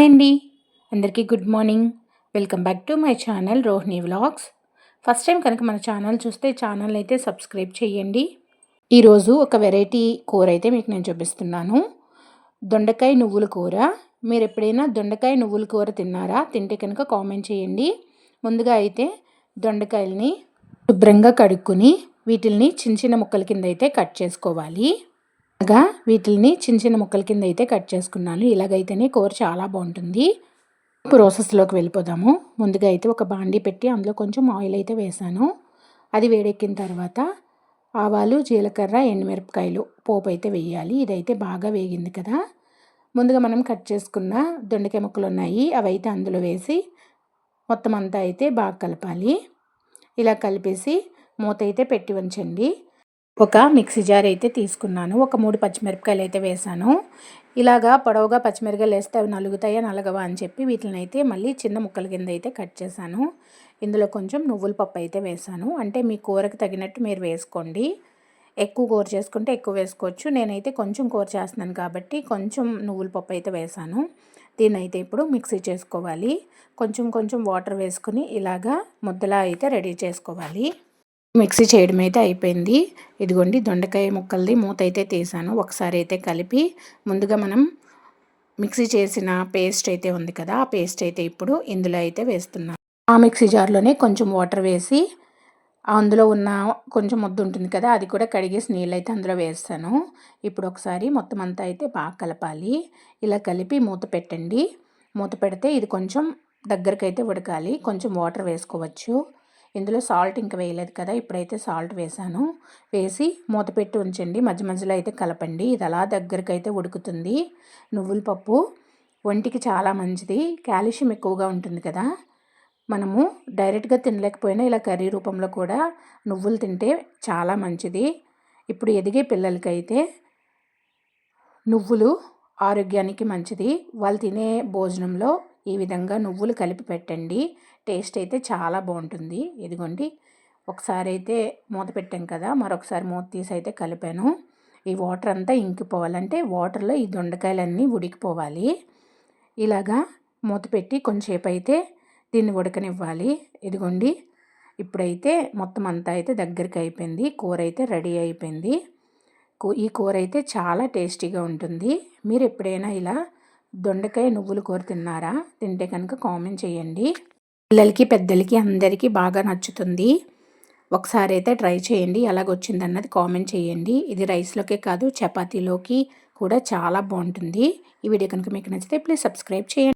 Hi అండి. అందరికీ good morning. Welcome back to my channel Rohini vlogs. First time కనుక మన ఛానల్ చూస్తే ఛానల్ అయితే సబ్స్క్రైబ్ చేయండి. ఈరోజు ఒక వెరైటీ కూర అయితే మీకు నేను చూపిస్తున్నాను. దొండకాయ నువ్వుల కూర. మీరు ఎప్పుడైనా దొండకాయ నువ్వుల కూర తిన్నారా? తింటే కనుక కామెంట్ చేయండి. ముందుగా అయితే దొండకాయల్ని శుభ్రంగా కడుక్కుని వీటిల్ని చిన్న చిన్న ముక్కల కింద అయితే కట్ చేసుకోవాలి. అలాగా వీటిని చిన్న చిన్న ముక్కల కింద అయితే కట్ చేసుకున్నాను. ఇలాగైతేనే కూర చాలా బాగుంటుంది. ప్రాసెస్లోకి వెళ్ళిపోదాము. ముందుగా అయితే ఒక బాండీ పెట్టి అందులో కొంచెం ఆయిల్ అయితే వేసాను. అది వేడెక్కిన తర్వాత ఆవాలు జీలకర్ర ఎండుమిరపకాయలు పోపు అయితే వేయాలి. ఇదైతే బాగా వేగింది కదా. ముందుగా మనం కట్ చేసుకున్న దొండకాయ ముక్కలు ఉన్నాయి. అవి అయితే అందులో వేసి మొత్తం అంతా అయితే బాగా కలపాలి. ఇలా కలిపేసి మూత అయితే పెట్టి ఉంచండి. ఒక మిక్సీ జార్ అయితే తీసుకున్నాను. ఒక మూడు పచ్చిమిరపకాయలు అయితే వేసాను. ఇలాగా పొడవుగా పచ్చిమిరపకాయలు వేస్తే అవి నలుగుతాయా నలగవా అని చెప్పి వీటిని అయితే మళ్ళీ చిన్న ముక్కల కింద అయితే కట్ చేశాను. ఇందులో కొంచెం నువ్వుల పప్పు అయితే వేసాను. అంటే మీ కూరకు తగినట్టు మీరు వేసుకోండి. ఎక్కువ కూర చేసుకుంటే ఎక్కువ వేసుకోవచ్చు. నేనైతే కొంచెం కూర చేస్తున్నాను కాబట్టి కొంచెం నువ్వుల పప్పు అయితే వేసాను. దీన్ని అయితే ఇప్పుడు మిక్సీ చేసుకోవాలి. కొంచెం కొంచెం వాటర్ వేసుకుని ఇలాగా ముద్దలా అయితే రెడీ చేసుకోవాలి. మిక్సీ చేయడం అయితే అయిపోయింది. ఇదిగోండి దొండకాయ ముక్కలది మూత అయితే తీసాను. ఒకసారి అయితే కలిపి ముందుగా మనం మిక్సీ చేసిన పేస్ట్ అయితే ఉంది కదా ఆ పేస్ట్ అయితే ఇప్పుడు ఇందులో అయితే వేస్తున్నాను. ఆ మిక్సీ జార్లోనే కొంచెం వాటర్ వేసి అందులో ఉన్న కొంచెం ముద్దు ఉంటుంది కదా అది కూడా కడిగేసి నీళ్ళు అయితే అందులో వేస్తాను. ఇప్పుడు ఒకసారి మొత్తం అంతా అయితే బాగా కలపాలి. ఇలా కలిపి మూత పెట్టండి. మూత పెడితే ఇది కొంచెం దగ్గరకైతే ఉడకాలి. కొంచెం వాటర్ వేసుకోవచ్చు. ఇందులో సాల్ట్ ఇంకా వేయలేదు కదా ఇప్పుడైతే సాల్ట్ వేసాను వేసి మూత పెట్టి ఉంచండి. మధ్య మధ్యలో అయితే కలపండి. ఇది అలా దగ్గరకైతే ఉడుకుతుంది. నువ్వుల పప్పు ఒంటికి చాలా మంచిది. కాల్షియం ఎక్కువగా ఉంటుంది కదా. మనము డైరెక్ట్గా తినలేకపోయినా ఇలా కర్రీ రూపంలో కూడా నువ్వులు తింటే చాలా మంచిది. ఇప్పుడు ఎదిగే పిల్లలకైతే నువ్వులు ఆరోగ్యానికి మంచిది. వాళ్ళు తినే భోజనంలో ఈ విధంగా నువ్వులు కలిపి పెట్టండి. టేస్ట్ అయితే చాలా బాగుంటుంది. ఇదిగోండి. ఒకసారి అయితే మూత పెట్టాం కదా మరొకసారి మూత తీసి అయితే కలిపాను. ఈ వాటర్ అంతా ఇంకిపోవాలంటే వాటర్లో ఈ దొండకాయలన్నీ ఉడికిపోవాలి. ఇలాగా మూత పెట్టి కొంచెంసేపు అయితే దీన్ని ఉడకనివ్వాలి. ఇదిగోండి. ఇప్పుడైతే మొత్తం అంతా అయితే దగ్గరికి అయిపోయింది. కూర అయితే రెడీ అయిపోయింది. ఈ కూర అయితే చాలా టేస్టీగా ఉంటుంది. మీరు ఎప్పుడైనా ఇలా దొండకాయ నువ్వులు కూర తిన్నారా? తింటే కనుక కామెంట్ చేయండి. పిల్లలకి పెద్దలకి అందరికీ బాగా నచ్చుతుంది. ఒకసారి అయితే ట్రై చేయండి. ఎలాగొచ్చింది అన్నది కామెంట్ చేయండి. ఇది రైస్లోకే కాదు చపాతీలోకి కూడా చాలా బాగుంటుంది. ఈ వీడియో కనుక మీకు నచ్చితే ప్లీజ్ సబ్స్క్రైబ్ చేయండి.